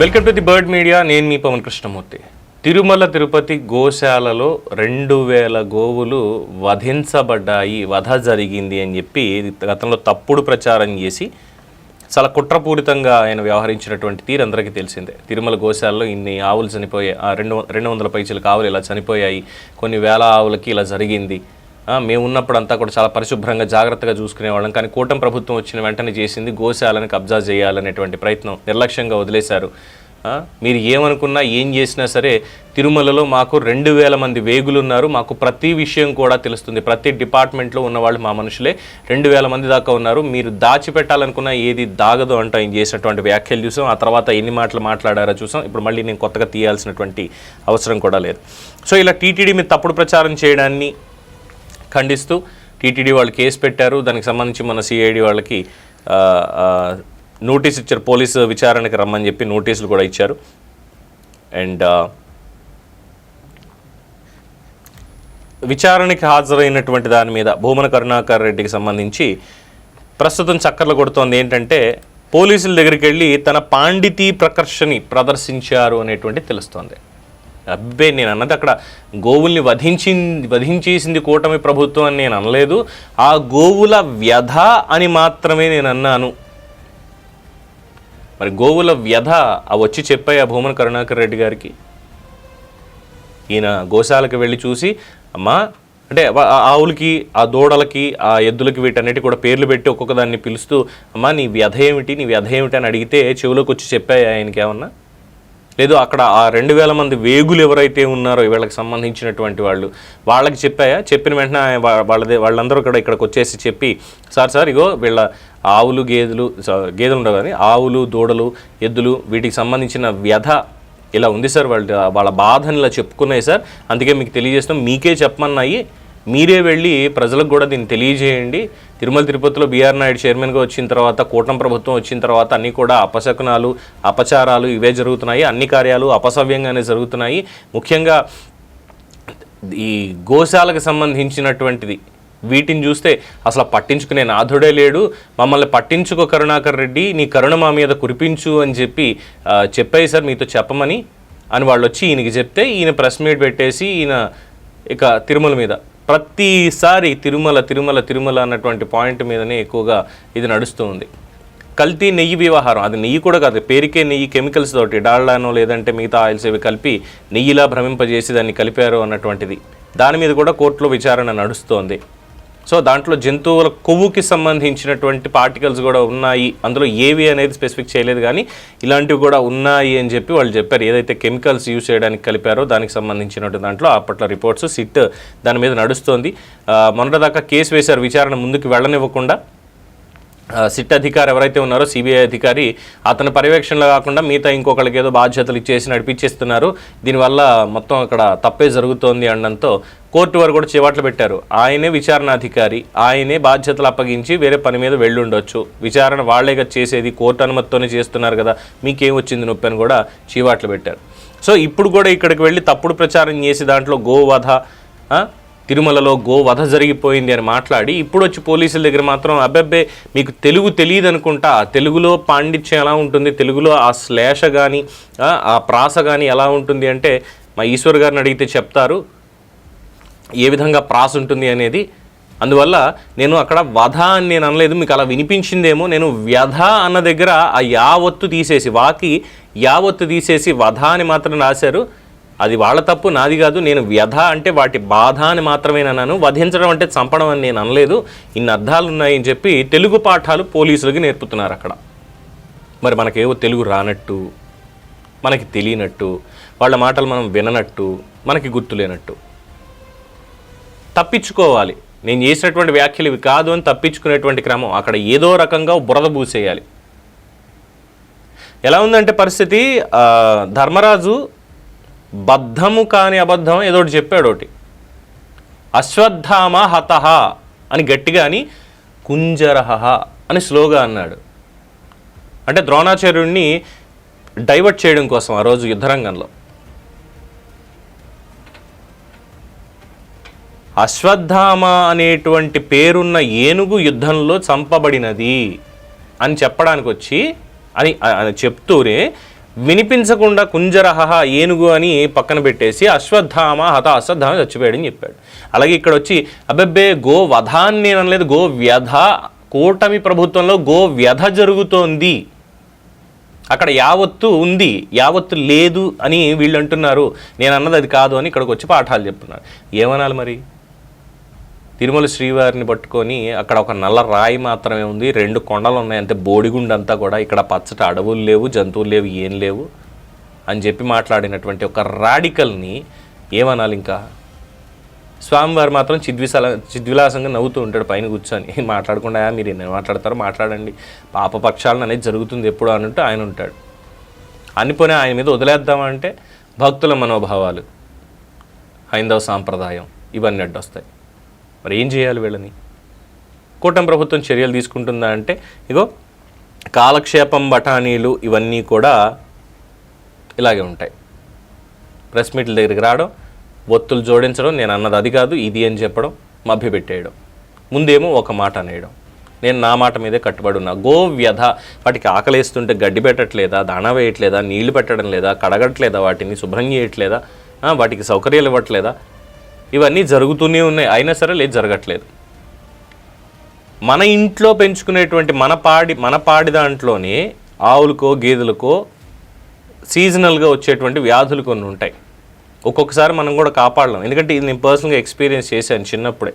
Welcome to the Bird Media నేను మీ పవన్ కృష్ణమూర్తి. తిరుమల తిరుపతి గోశాలలో రెండు వేల గోవులు వధించబడ్డాయి వధ జరిగింది అని చెప్పి గతంలో తప్పుడు ప్రచారం చేసి చాలా కుట్రపూరితంగా ఆయన వ్యవహరించినటువంటి తీరు అందరికీ తెలిసిందే. తిరుమల గోశాలలో ఇన్ని ఆవులు చనిపోయాయి ఆ రెండు రెండు వందల పైచలకు ఆవులు ఇలా చనిపోయాయి కొన్ని వేల ఆవులకి ఇలా జరిగింది. మేము ఉన్నప్పుడు అంతా కూడా చాలా పరిశుభ్రంగా జాగ్రత్తగా చూసుకునేవాళ్ళం. కానీ కూటమి ప్రభుత్వం వచ్చిన వెంటనే చేసింది గోశాలను కబ్జా చేయాలనేటువంటి ప్రయత్నం నిర్లక్ష్యంగా వదిలేశారు. మీరు ఏమనుకున్నా ఏం చేసినా సరే తిరుమలలో మాకు రెండు వేల మంది వేగులు ఉన్నారు మాకు ప్రతి విషయం కూడా తెలుస్తుంది. ప్రతి డిపార్ట్మెంట్లో ఉన్నవాళ్ళు మా మనుషులే. రెండు వేల మంది దాకా ఉన్నారు. మీరు దాచిపెట్టాలనుకున్న ఏది దాగదు అంటూ ఆయన చేసినటువంటి వ్యాఖ్యలు చూసాం. ఆ తర్వాత ఎన్ని మాటలు మాట్లాడారో చూసాం. ఇప్పుడు మళ్ళీ నేను కొత్తగా తీయాల్సినటువంటి అవసరం కూడా లేదు. సో ఇలా టీటీడీ మీద తప్పుడు ప్రచారం చేయడాన్ని ఖండిస్తూ టీటీడీ వాళ్ళు కేసు పెట్టారు. దానికి సంబంధించి మన సిఐడి వాళ్ళకి నోటీసు నోటీస్ ఇచ్చారు. పోలీసు విచారణకి రమ్మని చెప్పి నోటీసులు కూడా ఇచ్చారు. అండ్ విచారణకి హాజరైనటువంటి దాని మీద భూమన కరుణాకర్ రెడ్డికి సంబంధించి ప్రస్తుతం చక్కర్లు కొడుతోంది. ఏంటంటే పోలీసుల దగ్గరికి వెళ్ళి తన పాండితీ ప్రకర్షని ప్రదర్శించారు అనేటువంటి తెలుస్తోంది. అబ్బే నేను అన్నది అక్కడ గోవుల్ని వధించి వధించేసింది కూటమి ప్రభుత్వం అని నేను అనలేదు. ఆ గోవుల వ్యధ అని మాత్రమే నేను అన్నాను. మరి గోవుల వ్యధ ఆ వచ్చి చెప్పాయి ఆ భూమన కరుణాకర్ రెడ్డి గారికి. ఈయన గోశాలకు వెళ్ళి చూసి అమ్మా అంటే ఆ ఆవులకి ఆ దూడలకి ఆ ఎద్దులకి వీటన్నిటి కూడా పేర్లు పెట్టి ఒక్కొక్క దాన్ని పిలుస్తూ అమ్మా నీ వ్యధ ఏమిటి నీ వ్యధ ఏమిటి అని అడిగితే చెవులోకి వచ్చి చెప్పాయి ఆయనకి ఏమన్నా? లేదు అక్కడ ఆ రెండు వేల మంది వేగులు ఎవరైతే ఉన్నారో వీళ్ళకి సంబంధించినటువంటి వాళ్ళు వాళ్ళకి చెప్పాయా? చెప్పిన వెంటనే వాళ్ళది వాళ్ళదే వాళ్ళందరూ కూడా ఇక్కడికి వచ్చేసి చెప్పి సార్ సార్ ఇగో వీళ్ళ ఆవులు గేదెలు గేదెలు ఉండవు కానీ ఆవులు దూడలు ఎద్దులు వీటికి సంబంధించిన వ్యధ ఇలా ఉంది సార్ వాళ్ళ వాళ్ళ బాధని ఇలా చెప్పుకున్నాయి సార్ అందుకే మీకు తెలియజేస్తాం మీకే చెప్పమన్నాయి మీరే వెళ్ళి ప్రజలకు కూడా దీన్ని తెలియజేయండి. తిరుమల తిరుపతిలో బీఆర్ నాయుడు చైర్మన్గా వచ్చిన తర్వాత కూటమి ప్రభుత్వం వచ్చిన తర్వాత అన్నీ కూడా అపశకునాలు అపచారాలు ఇవే జరుగుతున్నాయి. అన్ని కార్యాలు అపసవ్యంగానే జరుగుతున్నాయి. ముఖ్యంగా ఈ గోశాలకు సంబంధించినటువంటిది వీటిని చూస్తే అసలు పట్టించుకునే నాథుడే లేడు. మమ్మల్ని పట్టించుకో కరుణాకర్ రెడ్డి నీ కరుణ మా మీద కురిపించు అని చెప్పి చెప్పాయి సార్ మీతో చెప్పమని అని వాళ్ళు వచ్చి ఈయనకి చెప్తే ఈయన ప్రెస్ మీట్ పెట్టేసి ఈయన ఇక తిరుమల మీద ప్రతిసారి తిరుమల తిరుమల తిరుమల అన్నటువంటి పాయింట్ మీదనే ఎక్కువగా ఇది నడుస్తూ ఉంది. కల్తీ నెయ్యి వ్యవహారం అది నెయ్యి కూడా కాదు పేరుకే నెయ్యి కెమికల్స్ తోటి డాల్డానో లేదంటే మిగతా ఆయిల్స్ ఇవి కలిపి నెయ్యిలా భ్రమింపజేసి దాన్ని కలిపారు అన్నటువంటిది. దాని మీద కూడా కోర్టులో విచారణ నడుస్తోంది. సో దాంట్లో జంతువుల కొవ్వుకి సంబంధించినటువంటి పార్టికల్స్ కూడా ఉన్నాయి. అందులో ఏవి అనేది స్పెసిఫిక్ చేయలేదు కానీ ఇలాంటివి కూడా ఉన్నాయి అని చెప్పి వాళ్ళు చెప్పారు. ఏదైతే కెమికల్స్ యూజ్ చేయడానికి కలిపారో దానికి సంబంధించినటువంటి దాంట్లో అప్పట్లో రిపోర్ట్స్ సిట్ దాని మీద నడుస్తోంది. మొన్నటిదాకా కేసు వేశారు. విచారణ ముందుకు వెళ్ళనివ్వకుండా సిట్ అధికారి ఎవరైతే ఉన్నారో సిబిఐ అధికారి అతని పర్యవేక్షణలో కాకుండా మిగతా ఇంకొకరికి ఏదో బాధ్యతలు ఇచ్చేసి నడిపించేస్తున్నారు. దీనివల్ల మొత్తం అక్కడ తప్పే జరుగుతోంది అనడంతో కోర్టు వారు కూడా చివాట్లు పెట్టారు. ఆయనే విచారణ అధికారి ఆయనే బాధ్యతలు అప్పగించి వేరే పని మీద వెళ్ళుండొచ్చు. విచారణ వాళ్ళే చేసేది కోర్టు అనుమతితోనే చేస్తున్నారు కదా మీకేం వచ్చింది నొప్పి అని కూడా చీవాట్లు పెట్టారు. సో ఇప్పుడు కూడా ఇక్కడికి వెళ్ళి తప్పుడు ప్రచారం చేసి దాంట్లో గోవధ తిరుమలలో గో వధ జరిగిపోయింది అని మాట్లాడి ఇప్పుడు వచ్చి పోలీసుల దగ్గర మాత్రం అబ్బబ్బే మీకు తెలుగు తెలియదు అనుకుంటా తెలుగులో పాండిత్యం ఎలా ఉంటుంది తెలుగులో ఆ శ్లేష కానీ ఆ ప్రాస కానీ ఎలా ఉంటుంది అంటే మా ఈశ్వర్ గారిని అడిగితే చెప్తారు ఏ విధంగా ప్రాస ఉంటుంది అనేది. అందువల్ల నేను అక్కడ వధ అని నేను అనలేదు మీకు అలా వినిపించిందేమో నేను వ్యధ అన్న దగ్గర ఆ యావత్తు తీసేసి వాకి యావత్తు తీసేసి వధ అని మాత్రం రాశారు. అది వాళ్ళ తప్పు నాది కాదు. నేను వ్యధ అంటే వాటి బాధ అని మాత్రమే అన్నాను. వధించడం అంటే చంపడం అని నేను అనలేదు. ఇన్ని అర్థాలు ఉన్నాయని చెప్పి తెలుగు పాఠాలు పోలీసులకి నేర్పుతున్నారు అక్కడ. మరి మనకేవో తెలుగు రానట్టు మనకి తెలియనట్టు వాళ్ళ మాటలు మనం విననట్టు మనకి గుర్తులేనట్టు తప్పించుకోవాలి. నేను చేసినటువంటి వ్యాఖ్యలు ఇవి కాదు అని తప్పించుకునేటువంటి క్రమం. అక్కడ ఏదో రకంగా బురద పూసేయాలి. ఎలా ఉందంటే పరిస్థితి? ధర్మరాజు బద్ధము కాని అబద్ధం ఏదో ఒకటి చెప్పాడు ఒకటి అశ్వత్థామ హతహ అని గట్టిగా అని కుంజరహ అని స్లోగా అన్నాడు. అంటే ద్రోణాచార్యుడిని డైవర్ట్ చేయడం కోసం ఆ రోజు యుద్ధరంగంలో అశ్వత్థామ అనేటువంటి పేరున్న ఏనుగు యుద్ధంలో చంపబడినది అని చెప్పడానికి వచ్చి అని అని చెప్తూనే వినిపించకుండా కుంజరహ ఏనుగు అని పక్కన పెట్టేసి అశ్వత్థామ హత అశ్వత్థామ చచ్చిపోయాడని చెప్పాడు. అలాగే ఇక్కడ వచ్చి అబ్బబ్బే గో వధాన్ని నేను అనలేదు గో వ్యధ కూటమి ప్రభుత్వంలో గో వ్యధ జరుగుతోంది. అక్కడ యావత్తు ఉంది యావత్తు లేదు అని వీళ్ళు అంటున్నారు. నేను అన్నది అది కాదు అని ఇక్కడికి వచ్చి పాఠాలు చెప్తున్నారు. ఏమనాలి మరి? తిరుమల శ్రీవారిని పట్టుకొని అక్కడ ఒక నల్ల రాయి మాత్రమే ఉంది. రెండు కొండలు ఉన్నాయి అంతే బోడిగుండంతా కూడా ఇక్కడ పచ్చటి అడవులు లేవు జంతువులు లేవు ఏం లేవు అని చెప్పి మాట్లాడినటువంటి ఒక రాడికల్ని ఏమనాలి ఇంకా? స్వామివారు మాత్రం చిద్విశాల చిద్విలాసంగా నవ్వుతూ ఉంటాడు పైన కూర్చొని. మాట్లాడకుండా మీరు ఎన్ని మాట్లాడతారో మాట్లాడండి. పాపపక్షాలను అనేది జరుగుతుంది ఎప్పుడు అన్నట్టు ఆయన ఉంటాడు. అనిపోయినా ఆయన మీద వదిలేద్దామంటే భక్తుల మనోభావాలు హైందవ సాంప్రదాయం ఇవన్నీ అడ్డొస్తాయి. మరి ఏం చేయాలి వీళ్ళని? కూటమి ప్రభుత్వం చర్యలు తీసుకుంటుందా అంటే ఇగో కాలక్షేపం బఠానీలు ఇవన్నీ కూడా ఇలాగే ఉంటాయి. ప్రెస్ మీట్ల దగ్గరికి రావడం ఒత్తులు జోడించడం నేను అన్నది అది కాదు ఇది అని చెప్పడం మభ్యపెట్టేయడం ముందేమో ఒక మాట అనేయడం. నేను నా మాట మీదే కట్టుబడి ఉన్నా. గో వ్యధ. వాటికి ఆకలేస్తుంటే గడ్డి పెట్టట్లేదా? దాణా వేయట్లేదా? నీళ్ళు పెట్టడం లేదా? కడగట్లేదా? వాటిని శుభ్రం చేయట్లేదా? వాటికి సౌకర్యాలు ఇవ్వట్లేదా? ఇవన్నీ జరుగుతూనే ఉన్నాయి. అయినా సరే లేదు జరగట్లేదు. మన ఇంట్లో పెంచుకునేటువంటి మన పాడి మన పాడి దాంట్లోనే ఆవులకో గేదెలకో సీజనల్గా వచ్చేటువంటి వ్యాధులు కొన్ని ఉంటాయి. ఒక్కొక్కసారి మనం కూడా కాపాడలేం. ఎందుకంటే ఇది నేను పర్సనల్గా ఎక్స్పీరియన్స్ చేశాను చిన్నప్పుడే.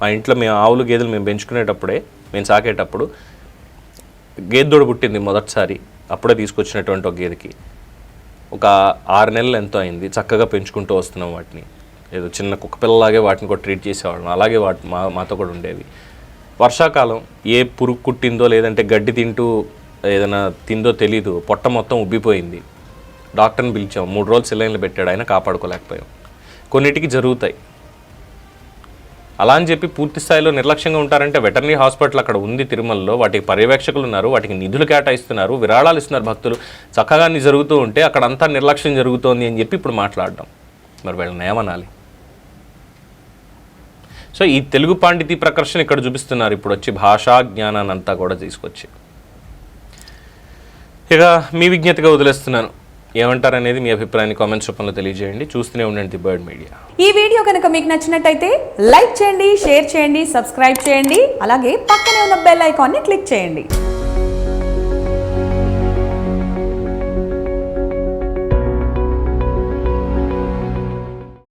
మా ఇంట్లో మేము ఆవులు గేదెలు మేము పెంచుకునేటప్పుడే మేము సాకేటప్పుడు గేదెదోడు పుట్టింది మొదటిసారి. అప్పుడే తీసుకొచ్చినటువంటి ఒక గేదెకి. ఒక ఆరు నెలలు ఎంతో అయింది. చక్కగా పెంచుకుంటూ వస్తున్నాం వాటిని. ఏదో చిన్న కుక్క పిల్లలాగే వాటిని కూడా ట్రీట్ చేసేవాళ్ళం. అలాగే వాటి మా మాతో కూడా ఉండేవి. వర్షాకాలం ఏ పురుగు కుట్టిందో లేదంటే గడ్డి తింటూ ఏదైనా తిందో తెలీదు. పొట్ట మొత్తం ఉబ్బిపోయింది. డాక్టర్ని పిలిచాం. మూడు రోజులు సిలైన్లు పెట్టాడు ఆయన కాపాడుకోలేకపోయాం. కొన్నిటికి జరుగుతాయి. అలా అని చెప్పి పూర్తి స్థాయిలో నిర్లక్ష్యంగా ఉంటారంటే వెటర్నరీ హాస్పిటల్ అక్కడ ఉంది తిరుమలలో. వాటికి పర్యవేక్షకులు ఉన్నారు. వాటికి నిధులు కేటాయిస్తున్నారు. విరాళాలు ఇస్తున్నారు భక్తులు. చక్కగా జరుగుతూ ఉంటే అక్కడ అంతా నిర్లక్ష్యం జరుగుతోంది అని చెప్పి ఇప్పుడు మాట్లాడడం. మరి వీళ్ళని ఏమనాలి? సో ఈ తెలుగు పాండితి ప్రకర్షణ ఇక్కడ చూపిస్తున్నారు. ఇప్పుడు వచ్చి భాషా జ్ఞానాన్ని అంతా కూడా తీసుకొచ్చి. ఇక మీ విజ్ఞతగా వదిలేస్తున్నాను. ఏమంటారనేది మీ అభిప్రాయాన్ని కామెంట్స్ రూపంలో తెలియజేయండి. చూస్తూనే ఉండండి ది బర్డ్ మీడియా. ఈ వీడియో కనుక మీకు నచ్చినట్టయితే లైక్ చేయండి షేర్ చేయండి సబ్స్క్రైబ్ చేయండి అలాగే పక్కనే ఉన్న బెల్ ఐకాన్ని క్లిక్ చేయండి.